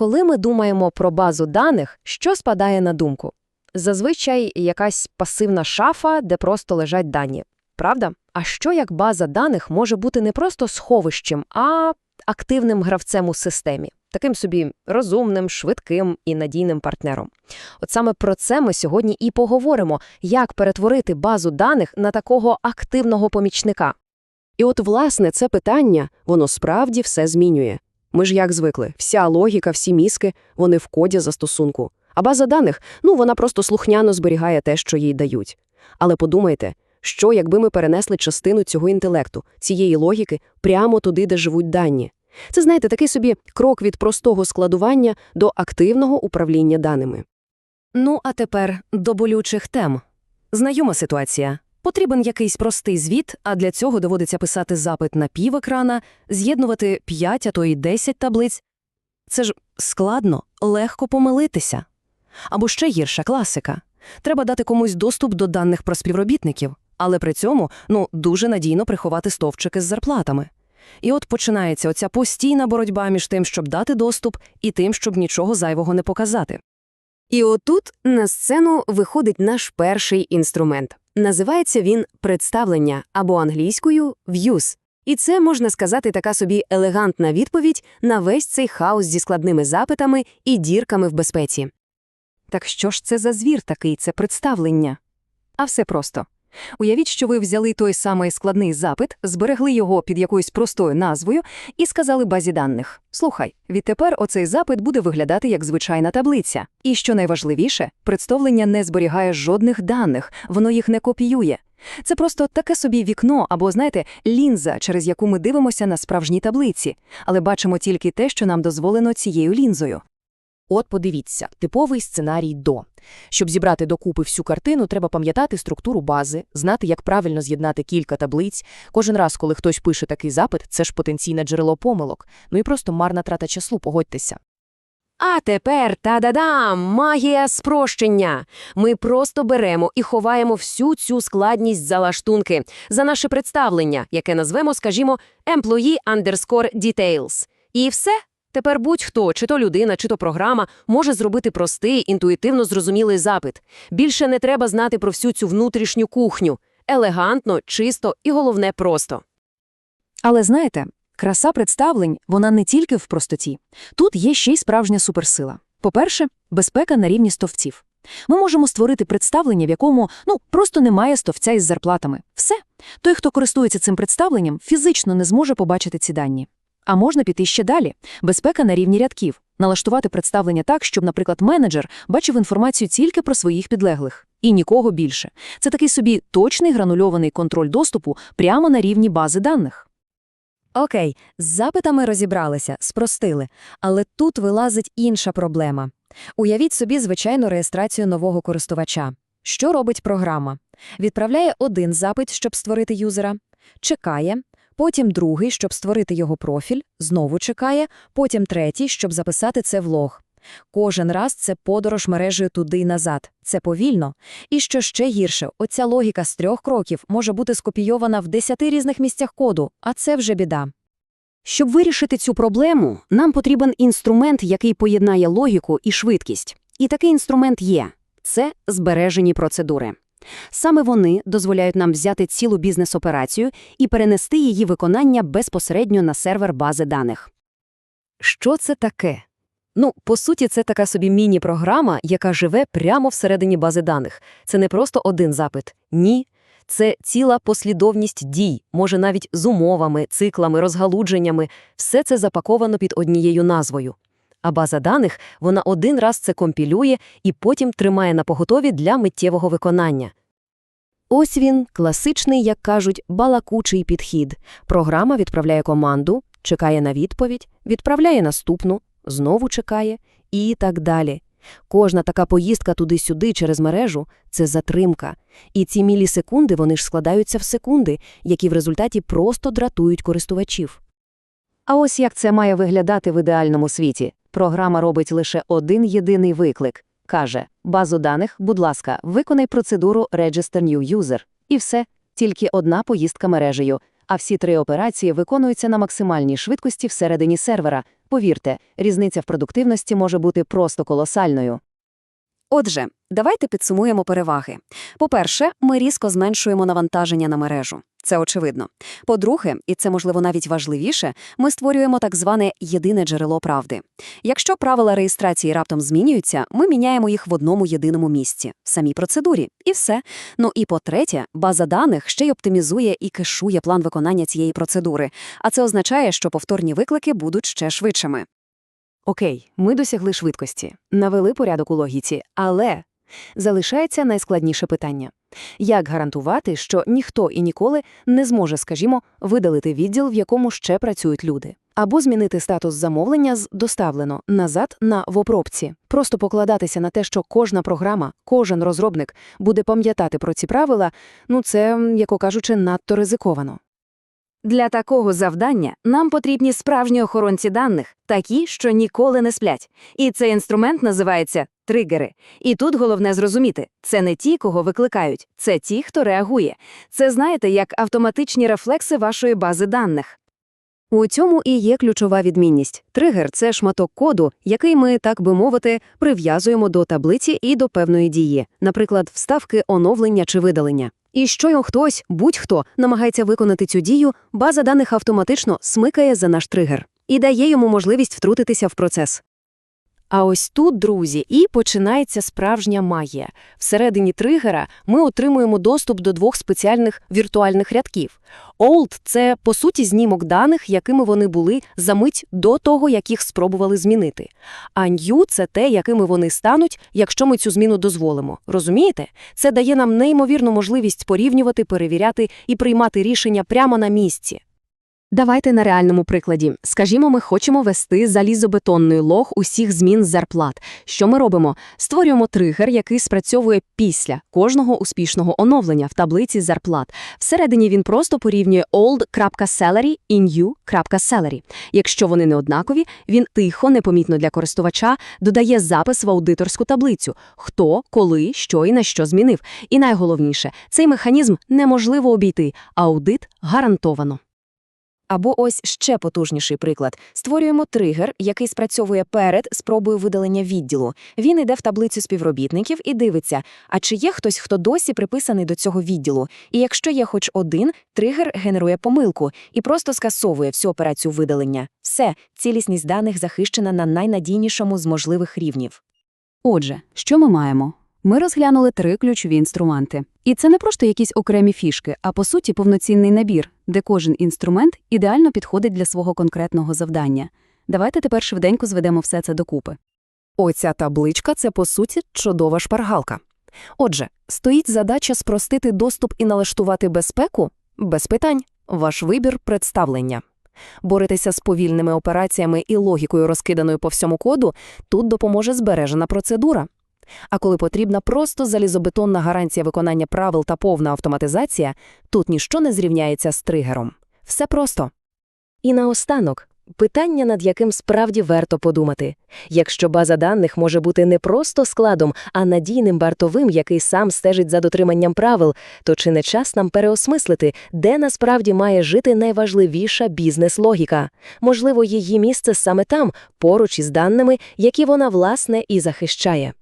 Коли ми думаємо про базу даних, що спадає на думку? Зазвичай якась пасивна шафа, де просто лежать дані. Правда? А що як база даних може бути не просто сховищем, а активним гравцем у системі, таким собі розумним, швидким і надійним партнером? От саме про це ми сьогодні і поговоримо, як перетворити базу даних на такого активного помічника. І от, власне, це питання, воно справді все змінює. Ми ж як звикли, вся логіка, всі мізки, вони в коді застосунку. А база даних, ну, вона просто слухняно зберігає те, що їй дають. Але подумайте, що якби ми перенесли частину цього інтелекту, цієї логіки, прямо туди, де живуть дані. Це, знаєте, такий собі крок від простого складування до активного управління даними. Ну, а тепер до болючих тем. Знайома ситуація. Потрібен якийсь простий звіт, а для цього доводиться писати запит на півекрана, з'єднувати 5, а то й 10 таблиць. Це ж складно, легко помилитися. Або ще гірша класика. Треба дати комусь доступ до даних про співробітників, але при цьому ну, дуже надійно приховати стовпчики з зарплатами. І от починається оця постійна боротьба між тим, щоб дати доступ, і тим, щоб нічого зайвого не показати. І отут на сцену виходить наш перший інструмент. Називається він представлення або англійською «views». І це, можна сказати, така собі елегантна відповідь на весь цей хаос зі складними запитами і дірками в безпеці. Так що ж це за звір такий, це представлення? А все просто. Уявіть, що ви взяли той самий складний запит, зберегли його під якоюсь простою назвою і сказали базі даних: Слухай, відтепер оцей запит буде виглядати як звичайна таблиця. І що найважливіше, представлення не зберігає жодних даних, воно їх не копіює. Це просто таке собі вікно або, знаєте, лінза, через яку ми дивимося на справжній таблиці, але бачимо тільки те, що нам дозволено цією лінзою. От подивіться, типовий сценарій до. Щоб зібрати докупи всю картину, треба пам'ятати структуру бази, знати, як правильно з'єднати кілька таблиць. Кожен раз, коли хтось пише такий запит, це ж потенційне джерело помилок. Ну і просто марна трата часу, погодьтеся. А тепер та-да-дам! Магія спрощення. Ми просто беремо і ховаємо всю цю складність за лаштунки, за наше представлення, яке назвемо, скажімо, employee underscore details. І все. Тепер будь-хто, чи то людина, чи то програма, може зробити простий, інтуїтивно зрозумілий запит. Більше не треба знати про всю цю внутрішню кухню. Елегантно, чисто і, головне, просто. Але знаєте, краса представлень, вона не тільки в простоті. Тут є ще й справжня суперсила. По-перше, безпека на рівні стовців. Ми можемо створити представлення, в якому ну просто немає стовця із зарплатами. Все. Той, хто користується цим представленням, фізично не зможе побачити ці дані. А можна піти ще далі. Безпека на рівні рядків. Налаштувати представлення так, щоб, наприклад, менеджер бачив інформацію тільки про своїх підлеглих. І нікого більше. Це такий собі точний гранульований контроль доступу прямо на рівні бази даних. Окей, з запитами розібралися, спростили. Але тут вилазить інша проблема. Уявіть собі звичайну реєстрацію нового користувача. Що робить програма? Відправляє один запит, щоб створити юзера, чекає, потім другий, щоб створити його профіль, знову чекає, потім третій, щоб записати це в лог. Кожен раз це подорож мережею туди й назад. Це повільно. І що ще гірше, оця логіка з трьох кроків може бути скопійована в десяти різних місцях коду, а це вже біда. Щоб вирішити цю проблему, нам потрібен інструмент, який поєднає логіку і швидкість. І такий інструмент є – це збережені процедури. Саме вони дозволяють нам взяти цілу бізнес-операцію і перенести її виконання безпосередньо на сервер бази даних. Що це таке? Ну, по суті, це така собі міні-програма, яка живе прямо всередині бази даних. Це не просто один запит. Ні. Це ціла послідовність дій, може навіть з умовами, циклами, розгалудженнями. Все це запаковано під однією назвою. А база даних, вона один раз це компілює і потім тримає на поготові для миттєвого виконання. Ось він, класичний, як кажуть, балакучий підхід. Програма відправляє команду, чекає на відповідь, відправляє наступну, знову чекає і так далі. Кожна така поїздка туди-сюди через мережу – це затримка. І ці мілісекунди вони ж складаються в секунди, які в результаті просто дратують користувачів. А ось як це має виглядати в ідеальному світі. Програма робить лише один єдиний виклик. Каже, базу даних, будь ласка, виконай процедуру Register New User. І все, тільки одна поїздка мережею. а всі три операції виконуються на максимальній швидкості всередині сервера. Повірте, різниця в продуктивності може бути просто колосальною. Отже, давайте підсумуємо переваги. По-перше, ми різко зменшуємо навантаження на мережу. Це очевидно. По-друге, і це можливо навіть важливіше, ми створюємо так зване єдине джерело правди. Якщо правила реєстрації раптом змінюються, ми міняємо їх в одному єдиному місці, в самій процедурі, і все. Ну і по-третє, база даних ще й оптимізує і кешує план виконання цієї процедури, а це означає, що повторні виклики будуть ще швидшими. Окей, ми досягли швидкості, навели порядок у логіці, але залишається найскладніше питання. Як гарантувати, що ніхто і ніколи не зможе, скажімо, видалити відділ, в якому ще працюють люди? Або змінити статус замовлення з «доставлено» назад на «в обробці». Просто покладатися на те, що кожна програма, кожен розробник буде пам'ятати про ці правила, ну це, яко кажучи, надто ризиковано. Для такого завдання нам потрібні справжні охоронці даних, такі, що ніколи не сплять. І цей інструмент називається тригери. І тут головне зрозуміти, це не ті, кого викликають, це ті, хто реагує. Це, знаєте, як автоматичні рефлекси вашої бази даних. У цьому і є ключова відмінність. Тригер – це шматок коду, який ми, так би мовити, прив'язуємо до таблиці і до певної дії, наприклад, вставки оновлення чи видалення. І щойно хтось, будь-хто, намагається виконати цю дію, база даних автоматично смикає за наш тригер і дає йому можливість втрутитися в процес. А ось тут, друзі, і починається справжня магія. Всередині тригера ми отримуємо доступ до двох спеціальних віртуальних рядків. Old – це, по суті, знімок даних, якими вони були за мить до того, як їх спробували змінити. А New – це те, якими вони стануть, якщо ми цю зміну дозволимо. Розумієте? Це дає нам неймовірну можливість порівнювати, перевіряти і приймати рішення прямо на місці. Давайте на реальному прикладі. Скажімо, ми хочемо вести залізобетонний лог усіх змін зарплат. Що ми робимо? Створюємо тригер, який спрацьовує після кожного успішного оновлення в таблиці зарплат. Всередині він просто порівнює old.salary і new.salary. Якщо вони не однакові, він тихо, непомітно для користувача, додає запис в аудиторську таблицю – хто, коли, що і на що змінив. І найголовніше, цей механізм неможливо обійти, аудит гарантовано. Або ось ще потужніший приклад. Створюємо тригер, який спрацьовує перед спробою видалення відділу. Він йде в таблицю співробітників і дивиться, а чи є хтось, хто досі приписаний до цього відділу. І якщо є хоч один, тригер генерує помилку і просто скасовує всю операцію видалення. Все, цілісність даних захищена на найнадійнішому з можливих рівнів. Отже, що ми маємо? Ми розглянули три ключові інструменти. І це не просто якісь окремі фішки, а по суті повноцінний набір, де кожен інструмент ідеально підходить для свого конкретного завдання. Давайте тепер швиденько зведемо все це докупи. Оця табличка – це, по суті, чудова шпаргалка. Отже, стоїть задача спростити доступ і налаштувати безпеку? Без питань. Ваш вибір – представлення. Боретеся з повільними операціями і логікою, розкиданою по всьому коду, тут допоможе збережена процедура. А коли потрібна просто залізобетонна гарантія виконання правил та повна автоматизація, тут ніщо не зрівняється з тригером. Все просто. І наостанок, питання, над яким справді варто подумати. Якщо база даних може бути не просто складом, а надійним бартовим, який сам стежить за дотриманням правил, то чи не час нам переосмислити, де насправді має жити найважливіша бізнес-логіка? Можливо, її місце саме там, поруч із даними, які вона, власне, і захищає.